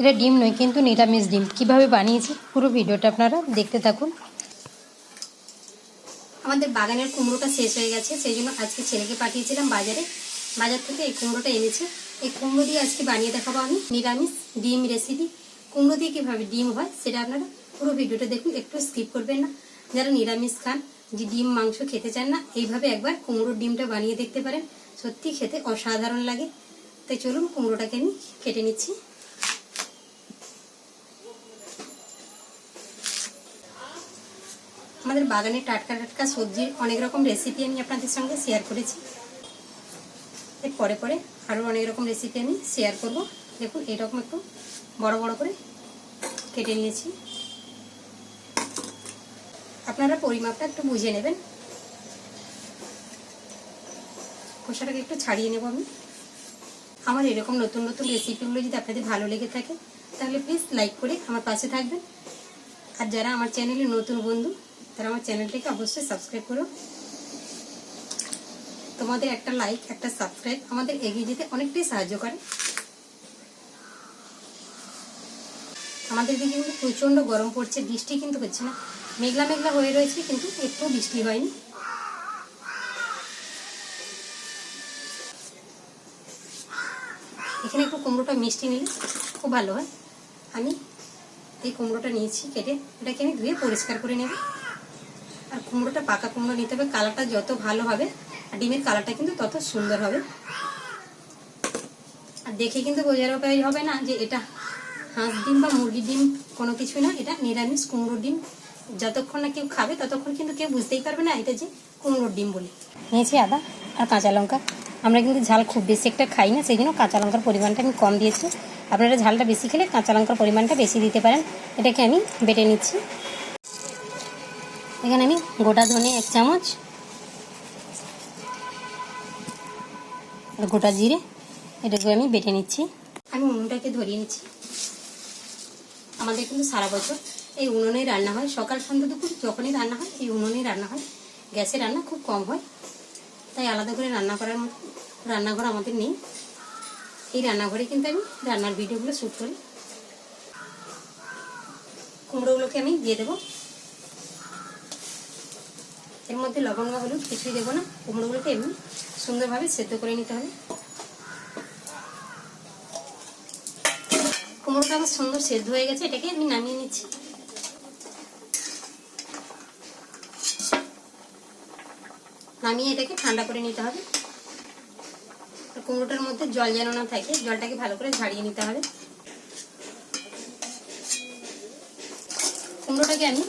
এটা ডিম নয়, কিন্তু নিরামিষ ডিম। কীভাবে বানিয়েছি পুরো ভিডিওটা আপনারা দেখতে থাকুন। আমাদের বাগানের কুমড়োটা শেষ হয়ে গেছে, সেই জন্য আজকে ছেলেকে পাঠিয়েছিলাম বাজারে। বাজার থেকে এই কুমড়োটা এনেছে। এই কুমড়ো দিয়ে আজকে বানিয়ে দেখাবো আমি, নিরামিষ ডিম রেসিপি কুমড়ো দিয়ে কীভাবে ডিম হয় সেটা আপনারা পুরো ভিডিওটা দেখুন, একটু স্কিপ করবেন না। যারা নিরামিষ খান, যে ডিম, মাংস খেতে চান না, এইভাবে একবার কুমড়োর ডিমটা বানিয়ে দেখতে পারেন। সত্যি খেতে অসাধারণ লাগে। তাই চলুন কুমড়োটাকে আমি কেটে নিচ্ছি। আমাদের বাগানে টাটকা টাটকা সবজির অনেক রকম রেসিপি আমি আপনাদের সঙ্গে শেয়ার করেছি। এর পরে পরে আরও অনেক রকম রেসিপি আমি শেয়ার করব। দেখুন, এরকম একটু বড় বড় করে কেটে নিয়েছি। আপনারা পরিমাপটা একটু বুঝে নেবেন। খোসাটাকে একটু ছাড়িয়ে নেব আমি। আমার এরকম নতুন নতুন রেসিপিগুলো যদি আপনাদের ভালো লেগে থাকে, তাহলে প্লিজ লাইক করে আমার পাশে থাকবেন। আর যারা আমার চ্যানেলে নতুন বন্ধু তারা আমার চ্যানেলটিকে অবশ্যই সাবস্ক্রাইব করো। তোমাদের একটা লাইক একটা সাবস্ক্রাইব আমাদের এগিয়ে যেতে অনেকটাই সাহায্য করে। আমাদের দিকে কিন্তু প্রচণ্ড গরম পড়ছে, বৃষ্টি কিন্তু হচ্ছে না। মেঘলা মেঘলা হয়ে রয়েছে, কিন্তু একটু বৃষ্টি হয়নি। এখানে একটু কুমড়োটা মিষ্টি নিলে খুব ভালো হয়। আমি এই কুমড়োটা নিয়েছি, কেটে এটাকে আমি ধুয়ে পরিষ্কার করে নেব। আর কুমড়োটা পাকা কুমড়ো নিতে হবে, কালারটা যত ভালো হবে, আর ডিমের কালারটা কিন্তু তত সুন্দর হবে। আর দেখে কিন্তু বোঝার উপায় হবে না যে এটা হাঁস ডিম বা মুরগির ডিম কোনো কিছুই না, এটা নিরামিষ কুমড়োর ডিম। যতক্ষণ না কেউ খাবে, ততক্ষণ কিন্তু কেউ বুঝতেই পারবে না এটা যে কুমড়োর ডিম বলে। নিয়েছি আদা আর কাঁচা লঙ্কা। আমরা কিন্তু ঝাল খুব বেশি একটা খাই না, সেই জন্য কাঁচা লঙ্কার পরিমাণটা আমি কম দিয়েছি। আপনারা ঝালটা বেশি খেলে কাঁচা লঙ্কার পরিমাণটা বেশি দিতে পারেন। এটাকে আমি বেটে নিচ্ছি। এখানে আমি গোটা ধনে এক চামচ গোটা জিরে এটাকে আমি বেটে নিচ্ছি। আমি উনুনটাকে ধরিয়ে নিচ্ছি। আমাদের কিন্তু সারা বছর এই উনুনেই রান্না হয়। সকাল সন্ধ্যা দুপুর যখনই রান্না হয়, এই উনুনেই রান্না হয়। গ্যাসে রান্না খুব কম হয়। তাই আলাদা করে রান্না করার রান্নাঘর আমাদের নেই। এই রান্নাঘরে কিন্তু আমি রান্নার ভিডিওগুলো শ্যুট করি। কুমড়োগুলোকে আমি দিয়ে দেবো। এর মধ্যে লবণ হলুদ কিছুই দেবো না। কুমড়োগুলোকে এমনি সুন্দরভাবে সেদ্ধ করে নিতে হবে। কুমড়োটা আমার সুন্দর সেদ্ধ হয়ে গেছে, এটাকে আমি নামিয়ে নিচ্ছি। নামিয়ে এটাকে ঠান্ডা করে নিতে হবে। কুমড়োটার মধ্যে জল যেন না থাকে, জলটাকে ভালো করে ঝাড়িয়ে নিতে হবে। কুমড়োটাকে আমি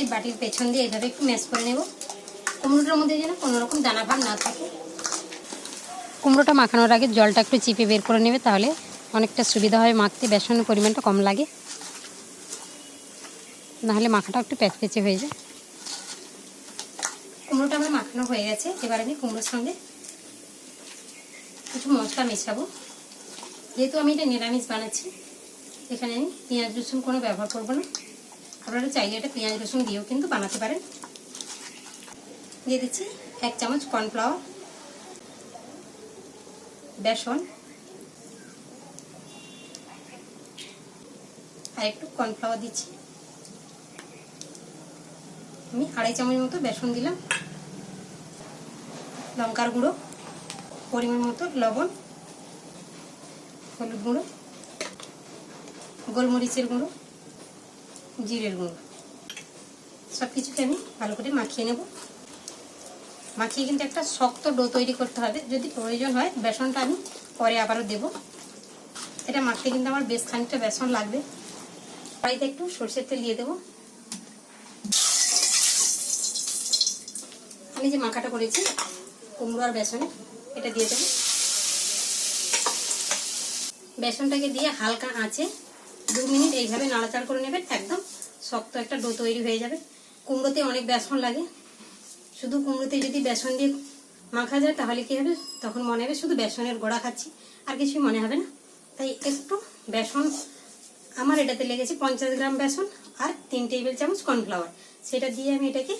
এই বাটির পেছন দিয়ে এইভাবে একটু ম্যাশ করে নেব। কুমড়োটার মধ্যে যেন কোনো রকম দানা ভাব না থাকে। কুমড়োটা মাখানোর আগে জলটা একটু চিপে বের করে নেবে, তাহলে অনেকটা সুবিধা হয় মাখতে, বেসনের পরিমাণটা কম লাগে। নাহলে মাখাটা একটু প্যাচপেচে হয়ে যায়। কুমড়োটা আমার মাখানো হয়ে গেছে, এবার আমি কুমড়োর সঙ্গে কিছু মশলা মেশাবো। যেহেতু আমি এটা নিরামিষ বানাচ্ছি, এখানে আমি পেঁয়াজ রসুন কোনো ব্যবহার করব না। আপনারা চাইলে এটা পেঁয়াজ, রসুন দিয়েও কিন্তু বানাতে পারেন। দিয়ে দিচ্ছি এক চামচ কর্নফ্লাওয়ার, বেসন, আর একটু কর্নফ্লাওয়ার দিচ্ছি। আমি আড়াই চামচ মতো বেসন দিলাম। লঙ্কার গুঁড়ো, পরিমাণ মতো লবণ, হলুদ গুঁড়ো, গোলমরিচের গুঁড়ো জিরের গুঁড়ো। সব কিছুকে আমি ভালো করে মাখিয়ে নেব। মাখিয়ে কিন্তু একটা শক্ত ডো তৈরি করতে হবে। যদি প্রয়োজন হয় বেসনটা আমি পরে আবারও দেব। এটা মাখতে কিন্তু আমার বেশ খানিকটা বেসন লাগবে। কড়াইতে একটু সর্ষের তেল দিয়ে দেবো। আমি যে মাখাটা করেছি, কুমড়ো আর বেসনে, এটা দিয়ে দেবো। বেসনটাকে দিয়ে হালকা আঁচে দু মিনিট এইভাবে নাড়াচাড়া করে নেবেন। একদম শক্ত একটা ডো তৈরি হয়ে যাবে। কুমড়োতে অনেক বেসন লাগে। শুধু কুমড়োতে যদি বেসন দিয়ে মাখা যায়, তাহলে কি হবে? তখন মনে হবে শুধু বেসনের গোড়া খাচ্ছি, আর কিছুই মনে হবে না। তাই একটু বেসন, আমার এটাতে লেগেছে পঞ্চাশ গ্রাম বেসন আর তিন টেবিল চামচ কর্নফ্লাওয়ার। সেটা দিয়ে আমি এটাকে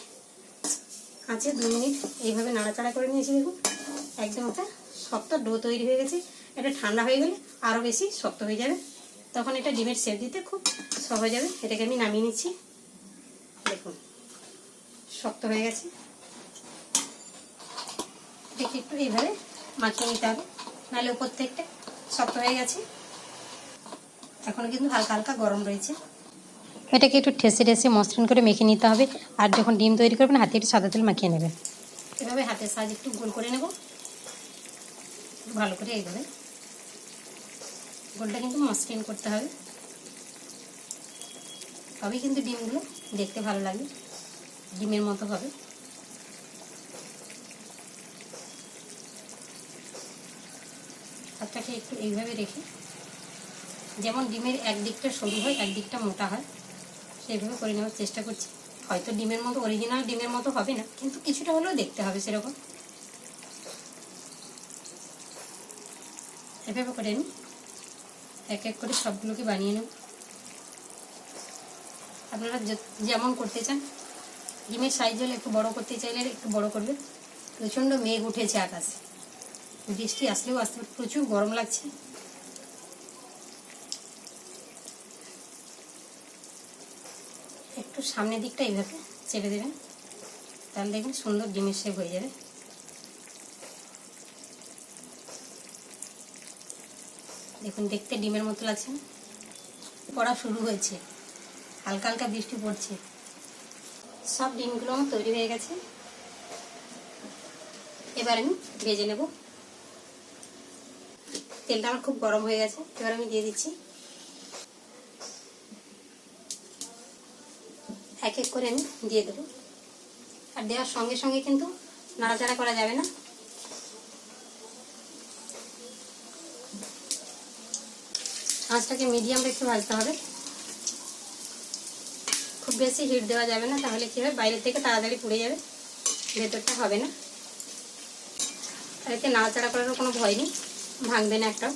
আছে দু মিনিট এইভাবে নাড়াচাড়া করে নিয়েছি, দেখুন। একদম একটা শক্ত ডো তৈরি হয়ে গেছে। এটা ঠান্ডা হয়ে গেলে আরও বেশি শক্ত হয়ে যাবে। তখন এটা ডিমের সেপ দিতে খুব সহজ হবে। এটাকে আমি নামিয়ে নিচ্ছি। দেখুন, শক্ত হয়ে গেছে। এটাকে একটু এইভাবে মাখিয়ে নিতে হবে। নাহলে উপর থেকে শক্ত হয়ে গেছে। এখনও কিন্তু হালকা হালকা গরম রয়েছে। এটাকে একটু ঠেসে ঠেসে মসৃণ করে মেখে নিতে হবে। আর যখন ডিম তৈরি করবেন, হাতে একটু সাদা তেল মাখিয়ে নেবেন। এভাবে হাতের সাহায্যে একটু গোল করে নেব। ভালো করে এইভাবে গোলটা কিন্তু মসৃণ করতে হবে। তবেই কিন্তু ডিমগুলো দেখতে ভালো লাগে। ডিমের মতো হবে। হাতটাকে একটু এইভাবে রেখে, যেমন ডিমের একদিকটা সরু হয়, একদিকটা মোটা হয়, সেইভাবে করে নেওয়ার চেষ্টা করছি। হয়তো ডিমের মতো অরিজিনাল ডিমের মতো হবে না, কিন্তু কিছুটা হলেও দেখতে হবে সেরকম। এভাবে করে নিই। এক এক করে সবগুলোকে বানিয়ে নেব। আপনারা যেমন করতে চান, ডিমের সাইজ হলে একটু বড় করতে চাইলে একটু বড় করবেন। প্রচণ্ড মেঘ উঠেছে আকাশে। বৃষ্টি আসলেও আসতে প্রচুর গরম লাগছে। একটু সামনের দিকটা এইভাবে চেপে দেবেন। তাহলে দেখবেন সুন্দর ডিমের শেপ হয়ে যাবে। দেখুন, দেখতে ডিমের মতো লাগছে। পড়া শুরু হয়েছে। হালকা হালকা বৃষ্টি পড়ছে। সব ডিমগুলো তৈরি হয়ে গেছে। এবার আমি ভেজে নেব। তেলটা আমার খুব গরম হয়ে গেছে। এবার আমি দিয়ে দিচ্ছি। এক এক করে আমি দিয়ে দেবো। আর দেওয়ার সঙ্গে সঙ্গে কিন্তু নাড়াচাড়া করা যাবে না। আঁচটাকে মিডিয়াম রেখে ভাজতে হবে। খুব বেশি হিট দেওয়া যাবে না, তাহলে কী হবে বাইরের থেকে তাড়াতাড়ি পুড়ে যাবে, ভেতরটা হবে না। এতে নাড়াচাড়া করারও কোনো ভয় নেই, ভাঙবে না একটাও।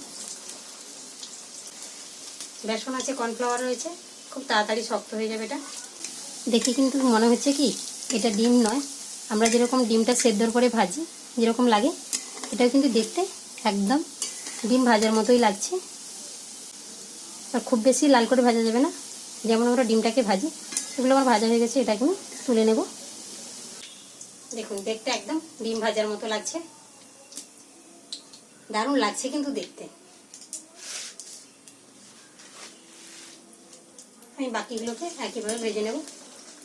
বেসন আছে কর্নফ্লাওয়ার রয়েছে, খুব তাড়াতাড়ি শক্ত হয়ে যাবে এটা। দেখে কিন্তু মনে হচ্ছে কি, এটা ডিম নয়। আমরা যেরকম ডিমটা সেদ্ধর করে ভাজি, যেরকম লাগে, এটাও কিন্তু দেখতে একদম ডিম ভাজার মতোই লাগছে। আর খুব বেশি লাল করে ভাজা যাবে না। যেমন আমরা ডিমটাকে ভাজি, এগুলো আমার ভাজা হয়ে গেছে এটাকে আমি তুলে নেব। দেখুন, দেখতে একদম ডিম ভাজার মতো লাগছে। দারুণ লাগছে কিন্তু দেখতে। আমি বাকিগুলোকে একইভাবে ভেজে নেব।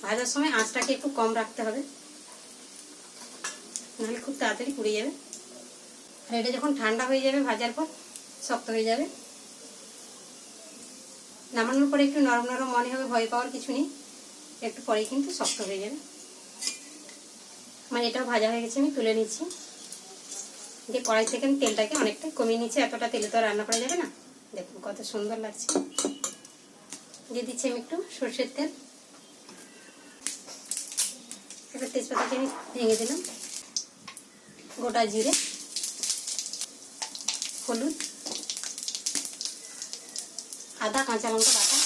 ভাজার সময় আঁচটাকে একটু কম রাখতে হবে। নাহলে খুব তাড়াতাড়ি পুড়ে যাবে। আর এটা যখন ঠান্ডা হয়ে যাবে ভাজার পর, শক্ত হয়ে যাবে। নামানোর পরে একটু নরম নরম মনে হবে, ভয় পাওয়ার কিছু নেই। একটু পরেই কিন্তু শক্ত হয়ে যাবে। মানে এটাও ভাজা হয়ে গেছে, আমি তুলে নিচ্ছি। দিয়ে কড়াই থেকে আমি তেলটাকে অনেকটা কমিয়ে নিচ্ছি এতটা তেলে তো রান্না করা যাবে না। দেখুন কত সুন্দর লাগছে। দিয়ে দিচ্ছি আমি একটু সর্ষের তেল। এবার তেজপাতাকে আমি ভেঙে দিলাম। গোটা জিরে, হলুদ আদা কাঁচা লঙ্কা বাটা।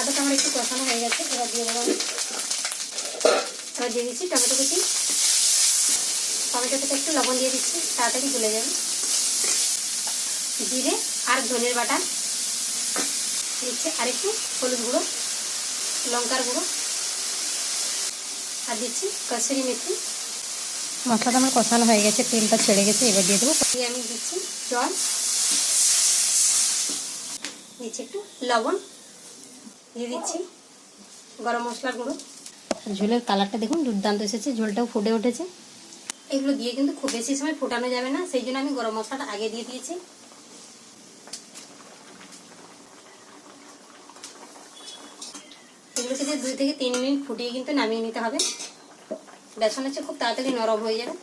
আদাটা আমার একটু কষানো হয়ে গেছে, এবার দিয়ে দেবো। এবার দিয়ে দিচ্ছি টমেটো কুচি। টমেটোতে একটু লবণ দিয়ে দিচ্ছি, তাড়াতাড়ি গলে যাবে। জিরে আর ধনের বাটা। দিচ্ছে আর একটু হলুদ গুঁড়ো, লঙ্কার গুঁড়ো। আর দিচ্ছি কসুরি মেথি। মশলাটা আমার কষানো হয়ে গেছে, তেলটা ছেড়ে গেছে, এবার দিয়ে দেবো। আমি দিচ্ছি জল। দিচ্ছি একটু লবণ দিয়ে দিচ্ছি। গরম মশলার গুঁড়ো। ঝোলের কালারটা দেখুন, দুর্দান্ত এসেছে, ঝোলটাও ফুটে উঠেছে। এগুলো দিয়ে কিন্তু খুব বেশি সময় ফোটানো যাবে না, সেই জন্য আমি গরম মশলাটা আগে দিয়ে দিয়েছি। এগুলোকে দিয়ে দুই থেকে তিন মিনিট ফুটিয়ে কিন্তু নামিয়ে নিতে হবে। বেসন হচ্ছে খুব তাড়াতাড়ি নরম হয়ে যাবে।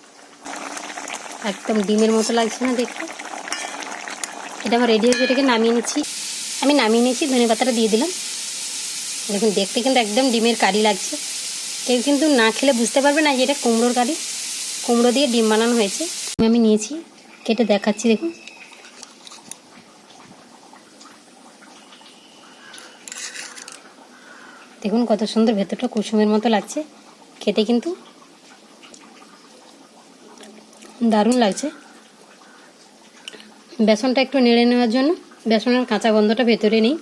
একদম ডিমের মতো লাগছে না দেখতে। এটা আমার রেডি হয়েছে এটাকে নামিয়ে নিচ্ছি। আমি নামিয়ে নিয়েছি, ধনে পাতাটা দিয়ে দিলাম। দেখুন, দেখতে কিন্তু একদম ডিমের কারি লাগছে। কেউ কিন্তু না খেলে বুঝতে পারবে না যে এটা কুমড়োর কারি। কুমড়ো দিয়ে ডিম বানানো হয়েছে। আমি নিয়েছি, কেটে দেখাচ্ছি, দেখুন। দেখুন, কত সুন্দর ভেতরটা কুসুমের মতো লাগছে। খেতে কিন্তু দারুণ লাগছে। বেসনটা একটু নেড়ে নেওয়ার জন্য বেসনের কাঁচা গন্ধটা ভেতরে নেই।